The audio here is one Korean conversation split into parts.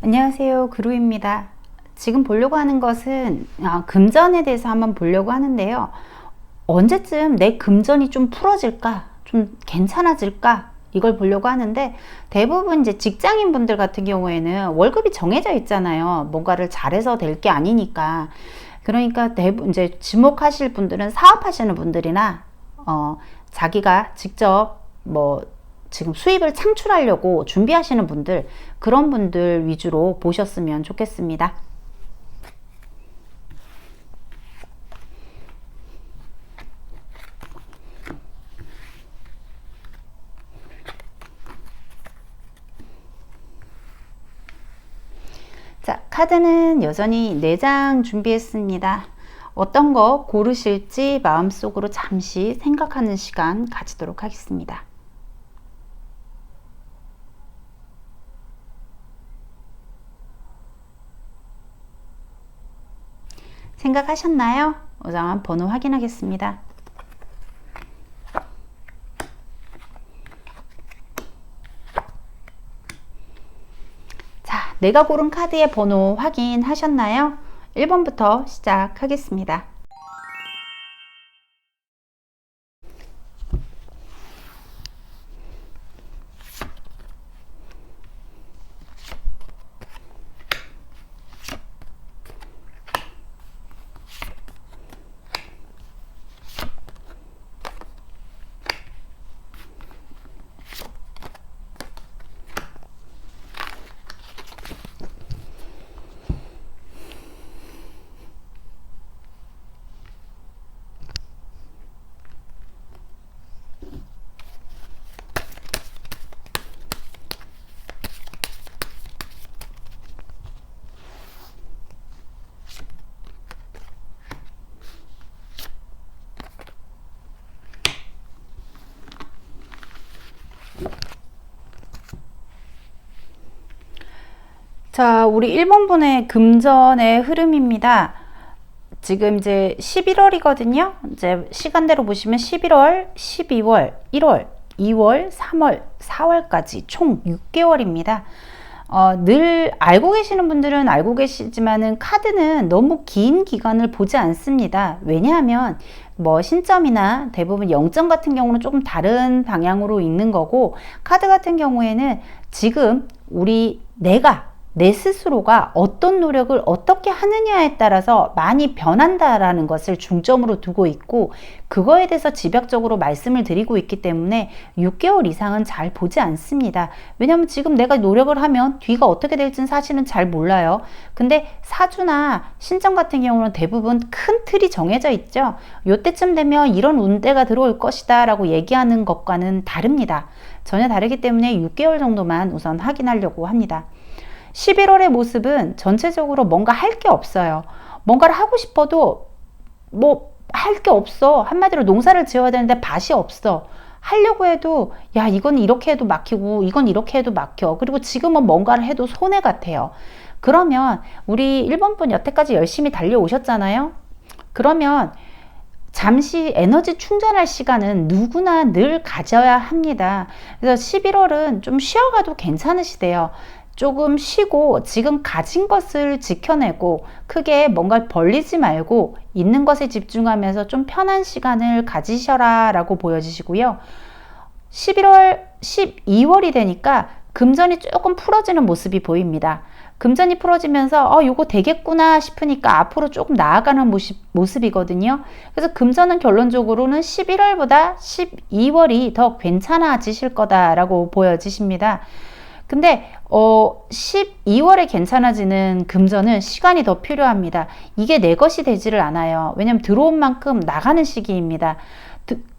안녕하세요. 그루입니다. 지금 보려고 하는 것은 아, 금전에 대해서 한번 보려고 하는데요. 언제쯤 내 금전이 좀 풀어질까? 좀 괜찮아질까? 이걸 보려고 하는데 대부분 이제 직장인 분들 같은 경우에는 월급이 정해져 있잖아요. 뭔가를 잘해서 될 게 아니니까. 그러니까 대부분 이제 지목하실 분들은 사업하시는 분들이나 어, 자기가 직접 뭐 지금 수입을 창출하려고 준비하시는 분들, 그런 분들 위주로 보셨으면 좋겠습니다. 자, 카드는 여전히 4장 준비했습니다. 어떤 거 고르실지 마음속으로 잠시 생각하는 시간 가지도록 하겠습니다. 생각하셨나요? 우선 번호 확인하겠습니다. 자, 내가 고른 카드의 번호 확인하셨나요? 1번부터 시작하겠습니다. 자, 우리 1번분의 금전의 흐름입니다. 지금 이제 11월이거든요. 이제 시간대로 보시면 11월, 12월, 1월, 2월, 3월, 4월까지 총 6개월입니다. 어, 늘 알고 계시는 분들은 알고 계시지만은 카드는 너무 긴 기간을 보지 않습니다. 왜냐하면 뭐 신점이나 대부분 영점 같은 경우는 조금 다른 방향으로 있는 거고 카드 같은 경우에는 지금 우리 내가 내 스스로가 어떤 노력을 어떻게 하느냐에 따라서 많이 변한다라는 것을 중점으로 두고 있고 그거에 대해서 집약적으로 말씀을 드리고 있기 때문에 6개월 이상은 잘 보지 않습니다. 왜냐하면 지금 내가 노력을 하면 뒤가 어떻게 될지는 사실은 잘 몰라요. 근데 사주나 신점 같은 경우는 대부분 큰 틀이 정해져 있죠. 요때쯤 되면 이런 운대가 들어올 것이다 라고 얘기하는 것과는 다릅니다. 전혀 다르기 때문에 6개월 정도만 우선 확인하려고 합니다. 11월의 모습은 전체적으로 뭔가 할 게 없어요. 뭔가를 하고 싶어도 뭐 할 게 없어. 한마디로 농사를 지어야 되는데 밭이 없어. 하려고 해도 야 이건 이렇게 해도 막히고 이건 이렇게 해도 막혀. 그리고 지금은 뭔가를 해도 손해 같아요. 그러면 우리 1번 분 여태까지 열심히 달려오셨잖아요. 그러면 잠시 에너지 충전할 시간은 누구나 늘 가져야 합니다. 그래서 11월은 좀 쉬어가도 괜찮으시대요. 조금 쉬고 지금 가진 것을 지켜내고 크게 뭔가 벌리지 말고 있는 것에 집중하면서 좀 편한 시간을 가지셔라 라고 보여지시고요. 11월, 12월이 되니까 금전이 조금 풀어지는 모습이 보입니다. 금전이 풀어지면서 어 요거 되겠구나 싶으니까 앞으로 조금 나아가는 모습, 모습이거든요. 그래서 금전은 결론적으로는 11월보다 12월이 더 괜찮아지실 거다라고 보여지십니다. 근데 어 12월에 괜찮아지는 금전은 시간이 더 필요합니다. 이게 내 것이 되지를 않아요. 왜냐면 들어온 만큼 나가는 시기입니다.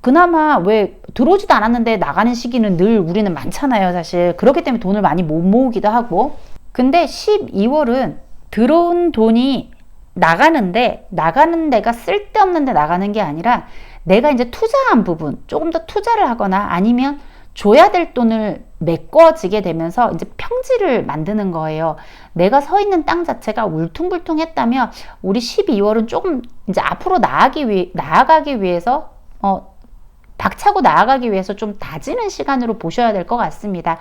그나마 왜 들어오지도 않았는데 나가는 시기는 늘 우리는 많잖아요, 사실. 그렇기 때문에 돈을 많이 못 모으기도 하고. 근데 12월은 들어온 돈이 나가는데 나가는 데가 쓸데없는데 나가는 게 아니라 내가 이제 투자한 부분 조금 더 투자를 하거나 아니면 줘야 될 돈을 메꿔지게 되면서 이제 평지를 만드는 거예요. 내가 서 있는 땅 자체가 울퉁불퉁했다면 우리 12월은 조금 이제 앞으로 나아가기, 위, 나아가기 위해서 어, 박차고 나아가기 위해서 좀 다지는 시간으로 보셔야 될 것 같습니다.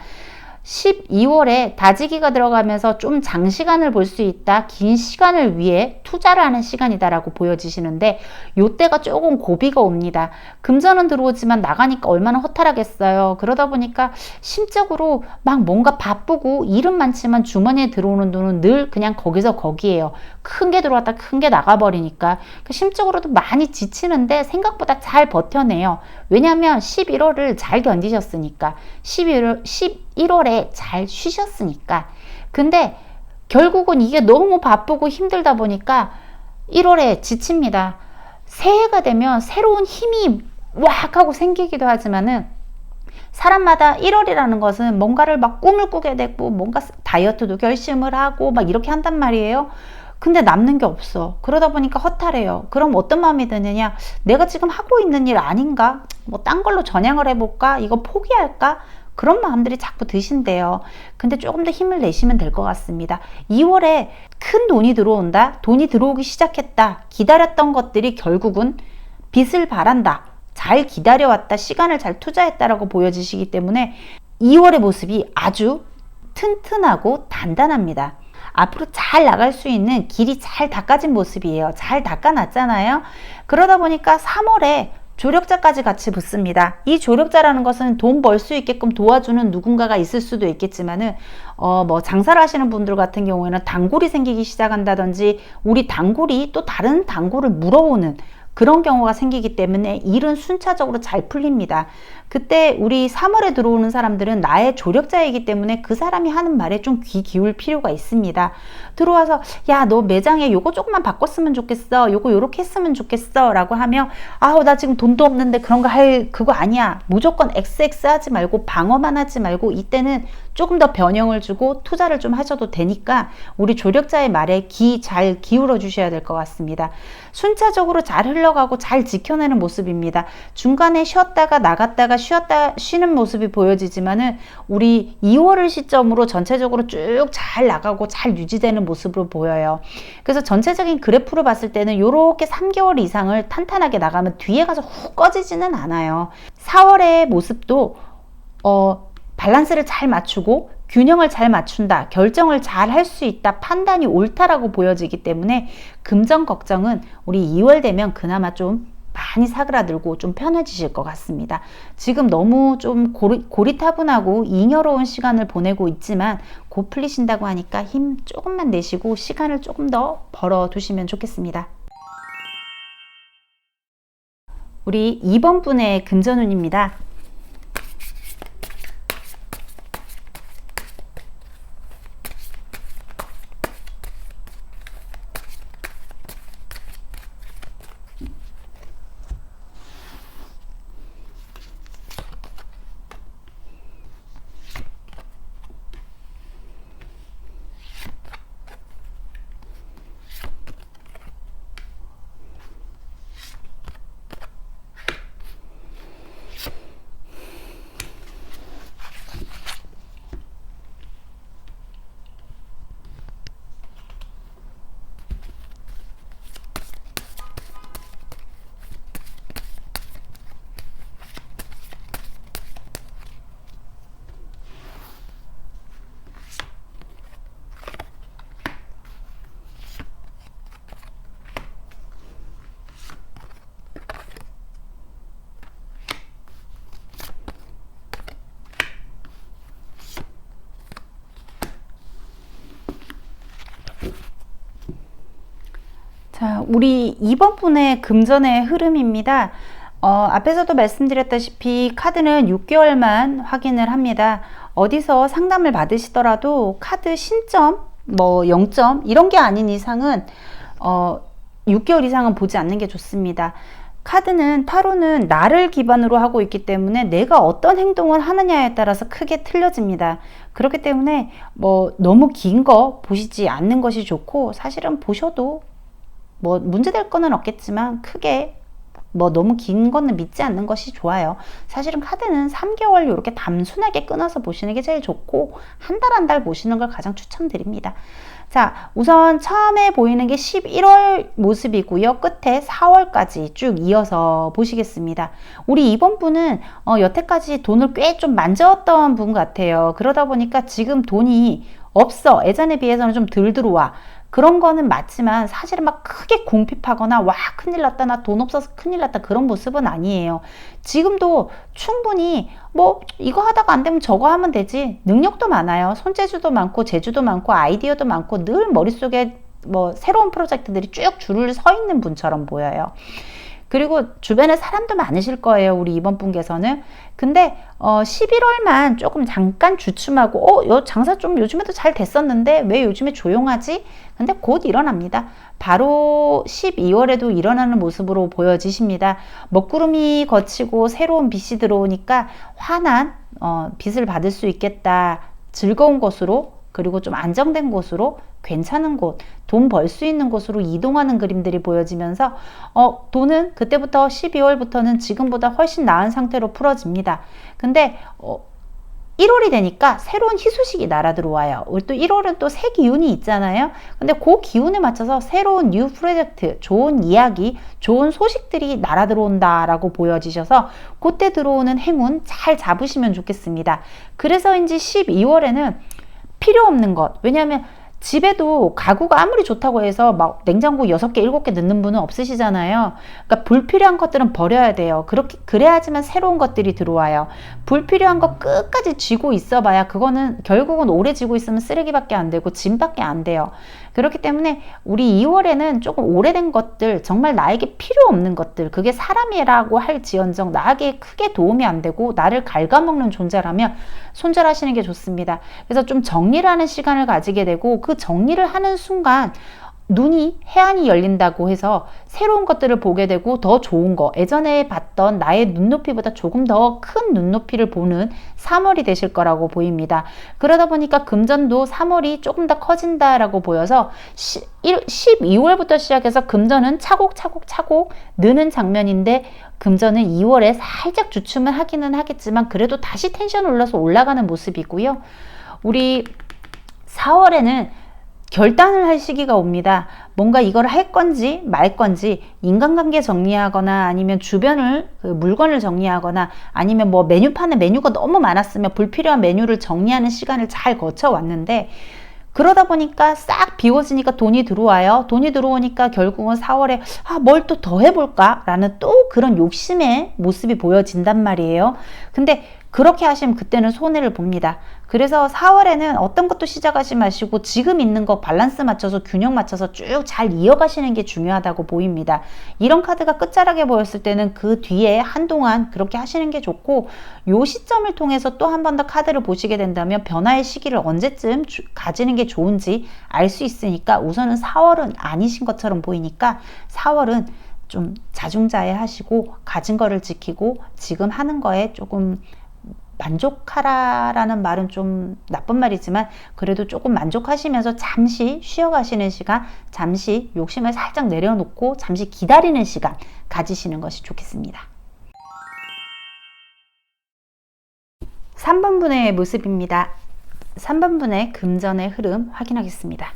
12월에 다지기가 들어가면서 좀 장시간을 볼 수 있다. 긴 시간을 위해 투자를 하는 시간이다라고 보여지시는데 요때가 조금 고비가 옵니다. 금전은 들어오지만 나가니까 얼마나 허탈하겠어요. 그러다 보니까 심적으로 막 뭔가 바쁘고 일은 많지만 주머니에 들어오는 돈은 늘 그냥 거기서 거기에요. 큰 게 들어왔다 큰 게 나가버리니까 그 심적으로도 많이 지치는데 생각보다 잘 버텨내요. 왜냐하면 11월을 잘 견디셨으니까 11월 11월에 잘 쉬셨으니까 근데 결국은 이게 너무 바쁘고 힘들다 보니까 1월에 지칩니다. 새해가 되면 새로운 힘이 왁 하고 생기기도 하지만은 사람마다 1월이라는 것은 뭔가를 막 꿈을 꾸게 되고 뭔가 다이어트도 결심을 하고 막 이렇게 한단 말이에요. 근데 남는 게 없어. 그러다 보니까 허탈해요. 그럼 어떤 마음이 드느냐? 내가 지금 하고 있는 일 아닌가? 뭐 딴 걸로 전향을 해볼까? 이거 포기할까? 그런 마음들이 자꾸 드신대요. 근데 조금 더 힘을 내시면 될 것 같습니다. 2월에 큰 돈이 들어온다. 돈이 들어오기 시작했다. 기다렸던 것들이 결국은 빚을 바란다. 잘 기다려왔다. 시간을 잘 투자했다라고 보여지시기 때문에 2월의 모습이 아주 튼튼하고 단단합니다. 앞으로 잘 나갈 수 있는 길이 잘 닦아진 모습이에요. 잘 닦아놨잖아요. 그러다 보니까 3월에 조력자까지 같이 붙습니다. 이 조력자라는 것은 돈 벌 수 있게끔 도와주는 누군가가 있을 수도 있겠지만은 어 뭐 장사를 하시는 분들 같은 경우에는 단골이 생기기 시작한다든지 우리 단골이 또 다른 단골을 물어오는 그런 경우가 생기기 때문에 일은 순차적으로 잘 풀립니다. 그때 우리 3월에 들어오는 사람들은 나의 조력자이기 때문에 그 사람이 하는 말에 좀 귀 기울 필요가 있습니다. 들어와서 야 너 매장에 요거 조금만 바꿨으면 좋겠어. 요거 요렇게 했으면 좋겠어. 라고 하면 아우 나 지금 돈도 없는데 그런 거 할 그거 아니야. 무조건 XX 하지 말고 방어만 하지 말고 이때는 조금 더 변형을 주고 투자를 좀 하셔도 되니까 우리 조력자의 말에 귀 잘 기울여 주셔야 될 것 같습니다. 순차적으로 잘 흘러가고 잘 지켜내는 모습입니다. 중간에 쉬었다가 나갔다가 쉬었다 쉬는 모습이 보여지지만은 우리 2월을 시점으로 전체적으로 쭉 잘 나가고 잘 유지되는 모습으로 보여요. 그래서 전체적인 그래프로 봤을 때는 이렇게 3개월 이상을 탄탄하게 나가면 뒤에 가서 훅 꺼지지는 않아요. 4월의 모습도 어 밸런스를 잘 맞추고 균형을 잘 맞춘다, 결정을 잘 할 수 있다, 판단이 옳다라고 보여지기 때문에 금전 걱정은 우리 2월 되면 그나마 좀 많이 사그라들고 좀 편해지실 것 같습니다. 지금 너무 좀 고리, 고리타분하고 잉여로운 시간을 보내고 있지만 곧 풀리신다고 하니까 힘 조금만 내시고 시간을 조금 더 벌어 두시면 좋겠습니다. 우리 2번 분의 금전운입니다. 자, 우리 2번 분의 금전의 흐름입니다. 어, 앞에서도 말씀드렸다시피 카드는 6개월만 확인을 합니다. 어디서 상담을 받으시더라도 카드 신점, 뭐 0점 이런 게 아닌 이상은 어, 6개월 이상은 보지 않는 게 좋습니다. 카드는 타로는 나를 기반으로 하고 있기 때문에 내가 어떤 행동을 하느냐에 따라서 크게 틀려집니다. 그렇기 때문에 뭐 너무 긴 거 보시지 않는 것이 좋고 사실은 보셔도 뭐 문제될 거는 없겠지만 크게 뭐 너무 긴 거는 믿지 않는 것이 좋아요. 사실은 카드는 3개월 이렇게 단순하게 끊어서 보시는 게 제일 좋고 한달 한 달 보시는 걸 가장 추천드립니다. 자, 우선 처음에 보이는 게 11월 모습이고요. 끝에 4월까지 쭉 이어서 보시겠습니다. 우리 이번 분은 어, 여태까지 돈을 꽤 좀 만졌던 분 같아요. 그러다 보니까 지금 돈이 없어. 예전에 비해서는 좀 덜 들어와. 그런 거는 맞지만 사실은 막 크게 공핍하거나 와 큰일 났다 나 돈 없어서 큰일 났다 그런 모습은 아니에요. 지금도 충분히 뭐 이거 하다가 안 되면 저거 하면 되지 능력도 많아요. 손재주도 많고 재주도 많고 아이디어도 많고 늘 머릿속에 뭐 새로운 프로젝트들이 쭉 줄을 서 있는 분처럼 보여요. 그리고 주변에 사람도 많으실 거예요. 우리 이번 분께서는. 근데 어 11월만 조금 잠깐 주춤하고 어, 요 장사 좀 요즘에도 잘 됐었는데 왜 요즘에 조용하지? 근데 곧 일어납니다. 바로 12월에도 일어나는 모습으로 보여지십니다. 먹구름이 거치고 새로운 빛이 들어오니까 환한 어, 빛을 받을 수 있겠다. 즐거운 것으로 그리고 좀 안정된 곳으로 괜찮은 곳, 돈 벌 수 있는 곳으로 이동하는 그림들이 보여지면서 어, 돈은 그때부터 12월부터는 지금보다 훨씬 나은 상태로 풀어집니다. 근데 어, 1월이 되니까 새로운 희소식이 날아 들어와요. 우리 또 1월은 또 새 기운이 있잖아요. 근데 그 기운에 맞춰서 새로운 뉴 프로젝트, 좋은 이야기, 좋은 소식들이 날아 들어온다라고 보여지셔서 그때 들어오는 행운 잘 잡으시면 좋겠습니다. 그래서인지 12월에는 필요 없는 것. 왜냐하면 집에도 가구가 아무리 좋다고 해서 막 냉장고 6개, 7개 넣는 분은 없으시잖아요. 그러니까 불필요한 것들은 버려야 돼요. 그렇게, 그래야지만 새로운 것들이 들어와요. 불필요한 거 끝까지 쥐고 있어 봐야 그거는 결국은 오래 쥐고 있으면 쓰레기밖에 안 되고 짐밖에 안 돼요. 그렇기 때문에 우리 2월에는 조금 오래된 것들, 정말 나에게 필요 없는 것들, 그게 사람이라고 할 지언정 나에게 크게 도움이 안 되고 나를 갉아먹는 존재라면 손절하시는 게 좋습니다. 그래서 좀 정리를 하는 시간을 가지게 되고 그 정리를 하는 순간 눈이 해안이 열린다고 해서 새로운 것들을 보게 되고 더 좋은 거 예전에 봤던 나의 눈높이보다 조금 더 큰 눈높이를 보는 3월이 되실 거라고 보입니다. 그러다 보니까 금전도 3월이 조금 더 커진다라고 보여서 12월부터 시작해서 금전은 차곡차곡 차곡 느는 장면인데 금전은 2월에 살짝 주춤을 하기는 하겠지만 그래도 다시 텐션 올라서 올라가는 모습이고요. 우리 4월에는 결단을 할 시기가 옵니다. 뭔가 이걸 할 건지 말 건지 인간관계 정리하거나 아니면 주변을 그 물건을 정리하거나 아니면 뭐 메뉴판에 메뉴가 너무 많았으면 불필요한 메뉴를 정리하는 시간을 잘 거쳐 왔는데 그러다 보니까 싹 비워지니까 돈이 들어와요. 돈이 들어오니까 결국은 4월에 아, 뭘 또 더 해볼까? 라는 또 그런 욕심의 모습이 보여진단 말이에요. 근데 그렇게 하시면 그때는 손해를 봅니다. 그래서 4월에는 어떤 것도 시작하지 마시고 지금 있는 거 밸런스 맞춰서 균형 맞춰서 쭉 잘 이어가시는 게 중요하다고 보입니다. 이런 카드가 끝자락에 보였을 때는 그 뒤에 한동안 그렇게 하시는 게 좋고 요 시점을 통해서 또 한 번 더 카드를 보시게 된다면 변화의 시기를 언제쯤 주, 가지는 게 좋은지 알 수 있으니까 우선은 4월은 아니신 것처럼 보이니까 4월은 좀 자중자애 하시고 가진 거를 지키고 지금 하는 거에 조금 만족하라라는 말은 좀 나쁜 말이지만 그래도 조금 만족하시면서 잠시 쉬어가시는 시간, 잠시 욕심을 살짝 내려놓고 잠시 기다리는 시간 가지시는 것이 좋겠습니다. 3번 분의 모습입니다. 3번 분의 금전의 흐름 확인하겠습니다.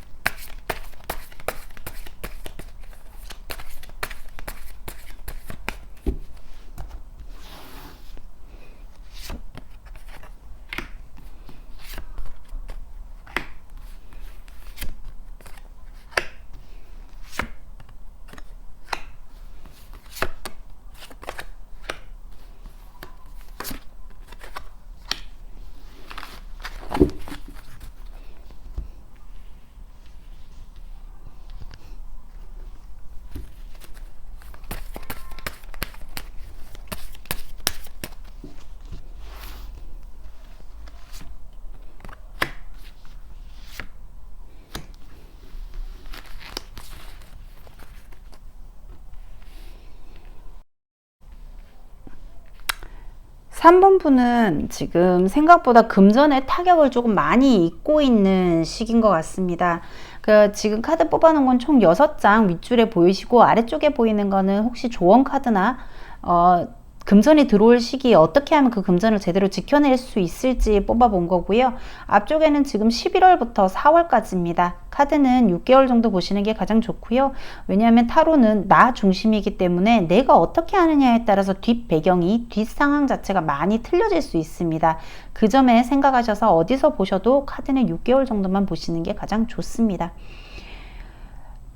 3번 분은 지금 생각보다 금전의 타격을 조금 많이 입고 있는 시기인 것 같습니다. 그 지금 카드 뽑아놓은 건 총 6장 윗줄에 보이시고 아래쪽에 보이는 거는 혹시 조언 카드나 어, 금전이 들어올 시기에 어떻게 하면 그 금전을 제대로 지켜낼 수 있을지 뽑아본 거고요. 앞쪽에는 지금 11월부터 4월까지입니다. 카드는 6개월 정도 보시는 게 가장 좋고요. 왜냐하면 타로는 나 중심이기 때문에 내가 어떻게 하느냐에 따라서 뒷 배경이, 뒷 상황 자체가 많이 틀려질 수 있습니다. 그 점에 생각하셔서 어디서 보셔도 카드는 6개월 정도만 보시는 게 가장 좋습니다.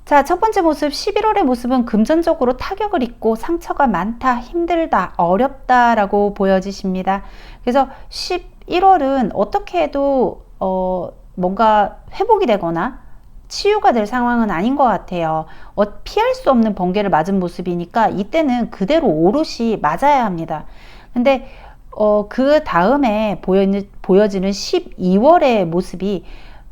자, 첫 번째 모습 11월의 모습은 금전적으로 타격을 입고 상처가 많다, 힘들다, 어렵다라고 보여지십니다. 그래서 11월은 어떻게 해도 어, 뭔가 회복이 되거나 치유가 될 상황은 아닌 것 같아요. 어, 피할 수 없는 번개를 맞은 모습이니까 이때는 그대로 오롯이 맞아야 합니다. 근데 어, 그 다음에 보여지는, 보여지는 12월의 모습이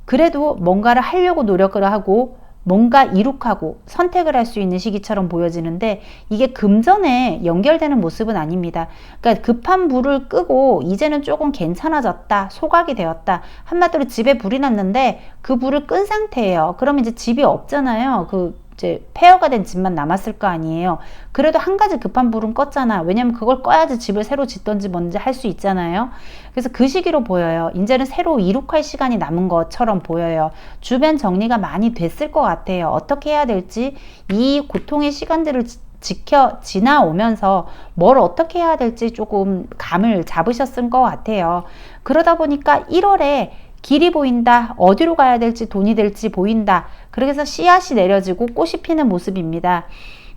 그래도 뭔가를 하려고 노력을 하고 뭔가 이룩하고 선택을 할 수 있는 시기처럼 보여지는데 이게 금전에 연결되는 모습은 아닙니다. 그러니까 급한 불을 끄고 이제는 조금 괜찮아졌다. 소각이 되었다. 한마디로 집에 불이 났는데 그 불을 끈 상태예요. 그러면 이제 집이 없잖아요. 그 이제 폐허가 된 집만 남았을 거 아니에요. 그래도 한 가지 급한 불은 껐잖아. 왜냐면 그걸 꺼야지 집을 새로 짓던지 뭔지 할 수 있잖아요. 그래서 그 시기로 보여요. 이제는 새로 이룩할 시간이 남은 것처럼 보여요. 주변 정리가 많이 됐을 것 같아요. 어떻게 해야 될지 이 고통의 시간들을 지켜 지나오면서 뭘 어떻게 해야 될지 조금 감을 잡으셨을 것 같아요. 그러다 보니까 1월에 길이 보인다. 어디로 가야 될지 돈이 될지 보인다. 그래서 씨앗이 내려지고 꽃이 피는 모습입니다.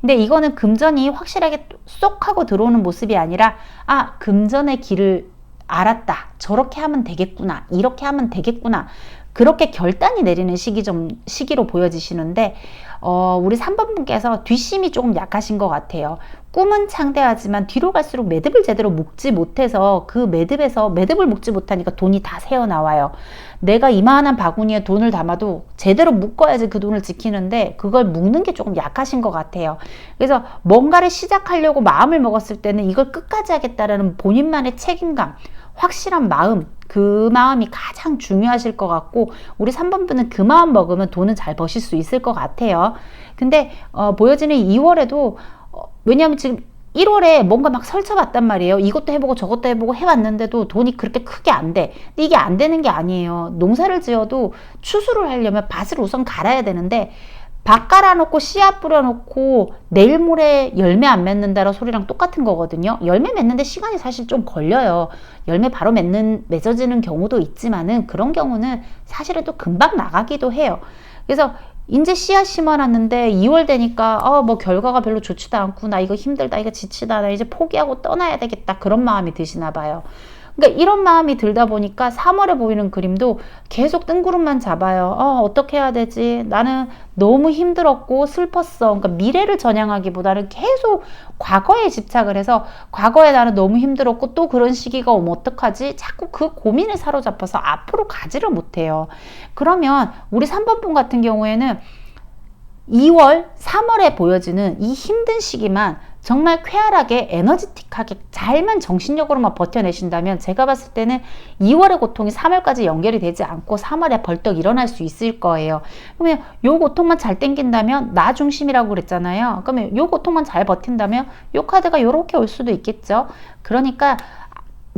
근데 이거는 금전이 확실하게 쏙 하고 들어오는 모습이 아니라 아 금전의 길을 알았다. 저렇게 하면 되겠구나. 이렇게 하면 되겠구나. 그렇게 결단이 내리는 시기 좀 시기로 보여지시는데 어, 우리 3번 분께서 뒷심이 조금 약하신 것 같아요. 꿈은 창대하지만 뒤로 갈수록 매듭을 제대로 묶지 못해서 그 매듭에서 매듭을 묶지 못하니까 돈이 다 새어 나와요. 내가 이만한 바구니에 돈을 담아도 제대로 묶어야지 그 돈을 지키는데 그걸 묶는 게 조금 약하신 것 같아요. 그래서 뭔가를 시작하려고 마음을 먹었을 때는 이걸 끝까지 하겠다라는 본인만의 책임감, 확실한 마음, 그 마음이 가장 중요하실 것 같고 우리 3번 분은 그 마음 먹으면 돈은 잘 버실 수 있을 것 같아요. 근데 어, 보여지는 2월에도 어, 왜냐하면 지금 1월에 뭔가 막 설쳐봤단 말이에요. 이것도 해보고 저것도 해보고 해왔는데도 돈이 그렇게 크게 안 돼. 근데 이게 안 되는 게 아니에요. 농사를 지어도 추수를 하려면 밭을 우선 갈아야 되는데 밭 깔아놓고 씨앗 뿌려놓고 내일 모레 열매 안 맺는다는 소리랑 똑같은 거거든요. 열매 맺는데 시간이 사실 좀 걸려요. 열매 바로 맺는 맺어지는 경우도 있지만은 그런 경우는 사실은 또 금방 나가기도 해요. 그래서 이제 씨앗 심어놨는데 2월 되니까 어 뭐 결과가 별로 좋지도 않고 나. 이거 힘들다. 이거 지치다. 나 이제 포기하고 떠나야 되겠다. 그런 마음이 드시나 봐요. 그러니까 이런 마음이 들다 보니까 3월에 보이는 그림도 계속 뜬구름만 잡아요. 어, 어떻게 해야 되지? 나는 너무 힘들었고 슬펐어. 그러니까 미래를 전향하기보다는 계속 과거에 집착을 해서 과거에 나는 너무 힘들었고 또 그런 시기가 오면 어떡하지? 자꾸 그 고민을 사로잡아서 앞으로 가지를 못해요. 그러면 우리 3번 분 같은 경우에는 2월, 3월에 보여지는 이 힘든 시기만 정말 쾌활하게 에너지틱하게 잘만 정신력으로만 버텨내신다면 제가 봤을 때는 2월의 고통이 3월까지 연결이 되지 않고 3월에 벌떡 일어날 수 있을 거예요. 그러면 요 고통만 잘 땡긴다면 나 중심이라고 그랬잖아요. 그러면 요 고통만 잘 버틴다면 요 카드가 요렇게 올 수도 있겠죠. 그러니까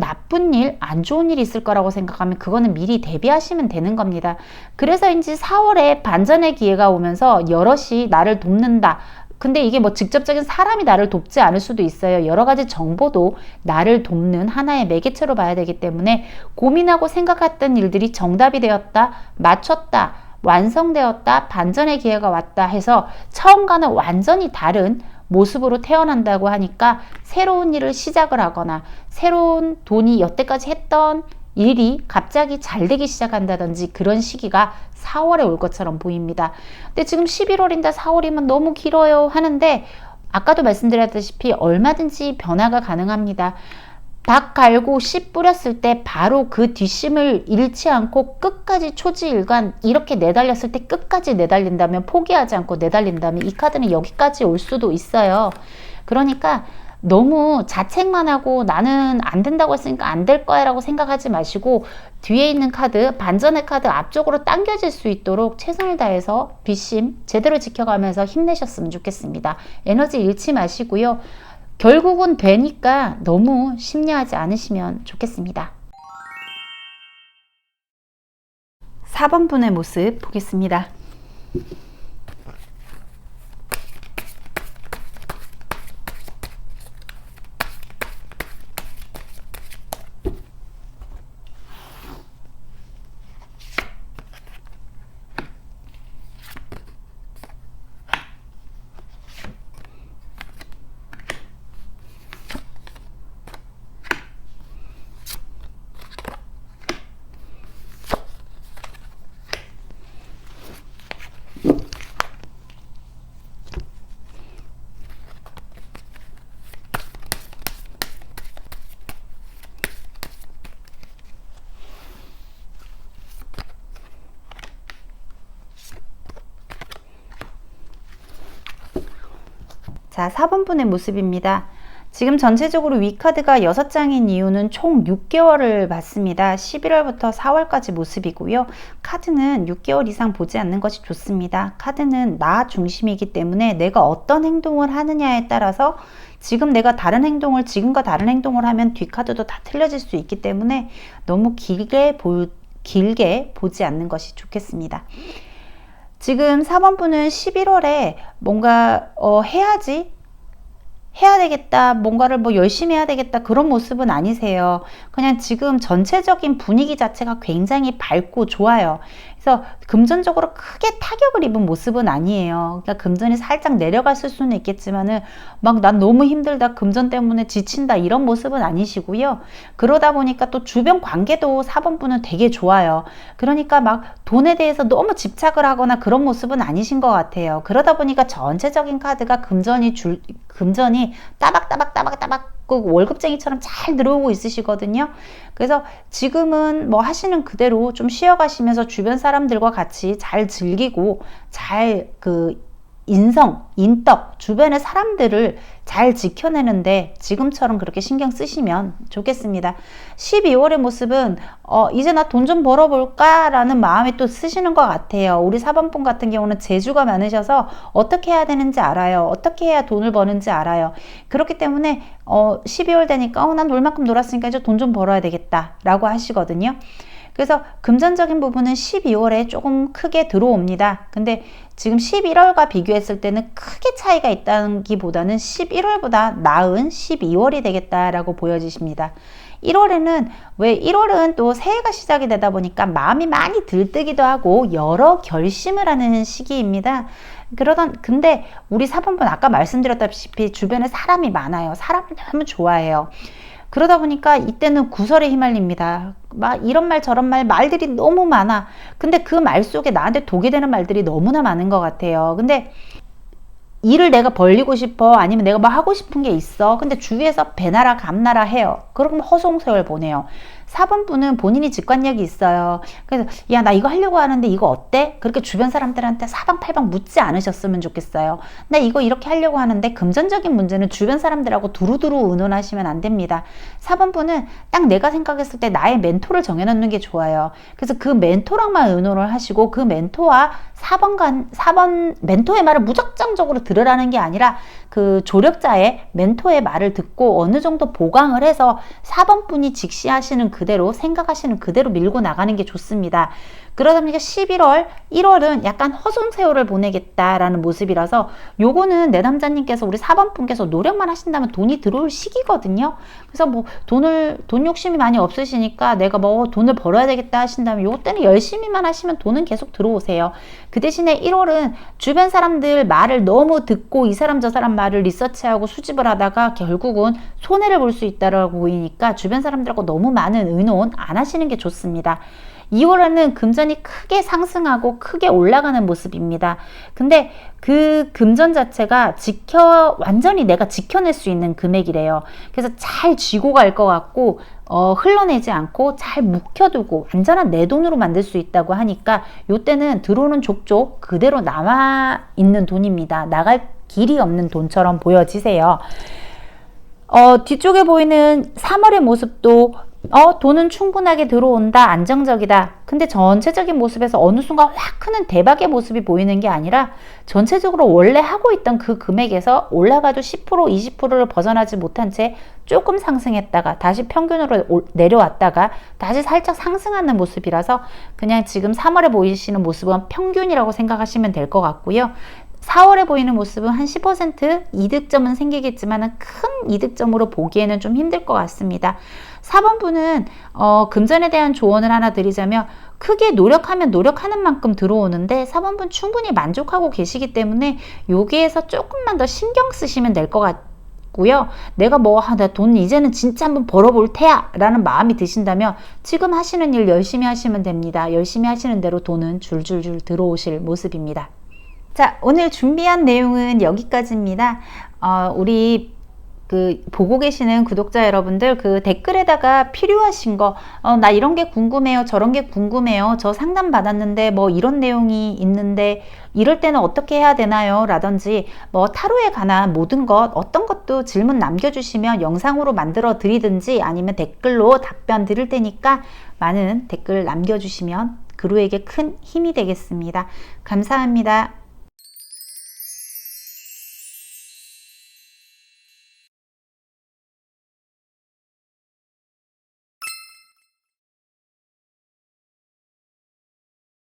나쁜 일, 안 좋은 일이 있을 거라고 생각하면 그거는 미리 대비하시면 되는 겁니다. 그래서인지 4월에 반전의 기회가 오면서 여럿이 나를 돕는다. 근데 이게 뭐 직접적인 사람이 나를 돕지 않을 수도 있어요. 여러 가지 정보도 나를 돕는 하나의 매개체로 봐야 되기 때문에 고민하고 생각했던 일들이 정답이 되었다, 맞췄다, 완성되었다, 반전의 기회가 왔다 해서 처음과는 완전히 다른 모습으로 태어난다고 하니까 새로운 일을 시작을 하거나 새로운 돈이 여태까지 했던 일이 갑자기 잘 되기 시작한다든지 그런 시기가 4월에 올 것처럼 보입니다. 근데 지금 11월인데 4월이면 너무 길어요 하는데 아까도 말씀드렸다시피 얼마든지 변화가 가능합니다. 닭 갈고 씨 뿌렸을 때 바로 그 뒷심을 잃지 않고 끝까지 초지일관 이렇게 내달렸을 때 끝까지 내달린다면 포기하지 않고 내달린다면 이 카드는 여기까지 올 수도 있어요. 그러니까 너무 자책만 하고 나는 안 된다고 했으니까 안 될 거야 라고 생각하지 마시고 뒤에 있는 카드, 반전의 카드 앞쪽으로 당겨질 수 있도록 최선을 다해서 뒷심 제대로 지켜가면서 힘내셨으면 좋겠습니다. 에너지 잃지 마시고요. 결국은 되니까 너무 심려하지 않으시면 좋겠습니다. 4번 분의 모습 보겠습니다. 자, 4번분의 모습입니다. 지금 전체적으로 위카드가 6장인 이유는 총 6개월을 봤습니다. 11월부터 4월까지 모습이고요. 카드는 6개월 이상 보지 않는 것이 좋습니다. 카드는 나 중심이기 때문에 내가 어떤 행동을 하느냐에 따라서 지금 내가 다른 행동을 지금과 다른 행동을 하면 뒷카드도 다 틀려질 수 있기 때문에 너무 길게 보, 길게 보지 않는 것이 좋겠습니다. 지금 4번 분은 11월에 뭔가 어, 해야지 해야 되겠다, 뭔가를 뭐 열심히 해야 되겠다, 그런 모습은 아니세요. 그냥 지금 전체적인 분위기 자체가 굉장히 밝고 좋아요. 그래서 금전적으로 크게 타격을 입은 모습은 아니에요. 그러니까 금전이 살짝 내려갔을 수는 있겠지만은 막 난 너무 힘들다, 금전 때문에 지친다, 이런 모습은 아니시고요. 그러다 보니까 또 주변 관계도 4번분은 되게 좋아요. 그러니까 막 돈에 대해서 너무 집착을 하거나 그런 모습은 아니신 것 같아요. 그러다 보니까 전체적인 카드가 금전이 줄, 금전이 따박따박 따박따박 그 월급쟁이처럼 잘 들어오고 있으시거든요. 그래서 지금은 뭐 하시는 그대로 좀 쉬어가시면서 주변 사람들과 같이 잘 즐기고 잘그 인성, 인덕, 주변의 사람들을 잘 지켜내는데 지금처럼 그렇게 신경 쓰시면 좋겠습니다. 12월의 모습은 어, 이제 나 돈 좀 벌어볼까 라는 마음에 또 쓰시는 것 같아요. 우리 4번분 같은 경우는 재주가 많으셔서 어떻게 해야 되는지 알아요. 어떻게 해야 돈을 버는지 알아요. 그렇기 때문에 어, 12월 되니까 어, 난 놀만큼 놀았으니까 이제 돈 좀 벌어야 되겠다 라고 하시거든요. 그래서 금전적인 부분은 12월에 조금 크게 들어옵니다. 근데 지금 11월과 비교했을 때는 크게 차이가 있다기보다는 11월보다 나은 12월이 되겠다라고 보여지십니다. 1월에는 왜 1월은 또 새해가 시작이 되다 보니까 마음이 많이 들뜨기도 하고 여러 결심을 하는 시기입니다. 그러던 근데 우리 사번분 아까 말씀드렸다시피 주변에 사람이 많아요. 사람을 너무 좋아해요. 그러다 보니까 이때는 구설에 휘말립니다. 막 이런 말 저런 말 말들이 너무 많아. 근데 그 말 속에 나한테 독이 되는 말들이 너무나 많은 것 같아요. 근데 일을 내가 벌리고 싶어 아니면 내가 뭐 하고 싶은 게 있어 근데 주위에서 배나라 감나라 해요 그러면 허송세월 보내요 4번 분은 본인이 직관력이 있어요. 그래서 야 나 이거 하려고 하는데 이거 어때? 그렇게 주변 사람들한테 사방팔방 묻지 않으셨으면 좋겠어요. 나 이거 이렇게 하려고 하는데 금전적인 문제는 주변 사람들하고 두루두루 의논하시면 안 됩니다. 4번 분은 딱 내가 생각했을 때 나의 멘토를 정해놓는 게 좋아요. 그래서 그 멘토랑만 의논을 하시고 그 멘토와 4번 간 4번 멘토의 말을 무작정적으로 들으라는 게 아니라 그 조력자의 멘토의 말을 듣고 어느 정도 보강을 해서 4번 분이 직시하시는 그대로 생각하시는 그대로 밀고 나가는 게 좋습니다. 그러다 보니까 11월, 1월은 약간 허송세월을 보내겠다라는 모습이라서 요거는 내 남자님께서 우리 4번 분께서 노력만 하신다면 돈이 들어올 시기거든요. 그래서 뭐 돈을, 돈 욕심이 많이 없으시니까 내가 뭐 돈을 벌어야 되겠다 하신다면 요거 때는 열심히만 하시면 돈은 계속 들어오세요. 그 대신에 1월은 주변 사람들 말을 너무 듣고 이 사람 저 사람 말을 리서치하고 수집을 하다가 결국은 손해를 볼 수 있다라고 보이니까 주변 사람들하고 너무 많은 의논 안 하시는 게 좋습니다. 2월에는 금전이 크게 상승하고 크게 올라가는 모습입니다. 근데 그 금전 자체가 지켜 완전히 내가 지켜낼 수 있는 금액이래요. 그래서 잘 쥐고 갈 것 같고 어, 흘러내지 않고 잘 묵혀두고 완전한 내 돈으로 만들 수 있다고 하니까 요때는 들어오는 족족 그대로 남아 있는 돈입니다. 나갈 길이 없는 돈처럼 보여지세요. 어, 뒤쪽에 보이는 3월의 모습도 어, 돈은 충분하게 들어온다, 안정적이다. 근데 전체적인 모습에서 어느 순간 확 크는 대박의 모습이 보이는 게 아니라 전체적으로 원래 하고 있던 그 금액에서 올라가도 10%, 20%를 벗어나지 못한 채 조금 상승했다가 다시 평균으로 올- 내려왔다가 다시 살짝 상승하는 모습이라서 그냥 지금 3월에 보이시는 모습은 평균이라고 생각하시면 될 것 같고요. 4월에 보이는 모습은 한 10% 이득점은 생기겠지만 큰 이득점으로 보기에는 좀 힘들 것 같습니다. 4번 분은 어, 금전에 대한 조언을 하나 드리자면 크게 노력하면 노력하는 만큼 들어오는데 4번 분 충분히 만족하고 계시기 때문에 여기에서 조금만 더 신경 쓰시면 될 것 같고요. 내가 뭐, 아, 나 돈 이제는 진짜 한번 벌어볼 테야 라는 마음이 드신다면 지금 하시는 일 열심히 하시면 됩니다. 열심히 하시는 대로 돈은 줄줄줄 들어오실 모습입니다. 자, 오늘 준비한 내용은 여기까지입니다. 어, 우리 그 보고 계시는 구독자 여러분들 그 댓글에다가 필요하신 거, 어, 나 이런 게 궁금해요. 저런 게 궁금해요. 저 상담 받았는데 뭐 이런 내용이 있는데 이럴 때는 어떻게 해야 되나요? 라든지 뭐 타로에 관한 모든 것, 어떤 것도 질문 남겨주시면 영상으로 만들어 드리든지 아니면 댓글로 답변 드릴 테니까 많은 댓글 남겨주시면 그루에게 큰 힘이 되겠습니다. 감사합니다.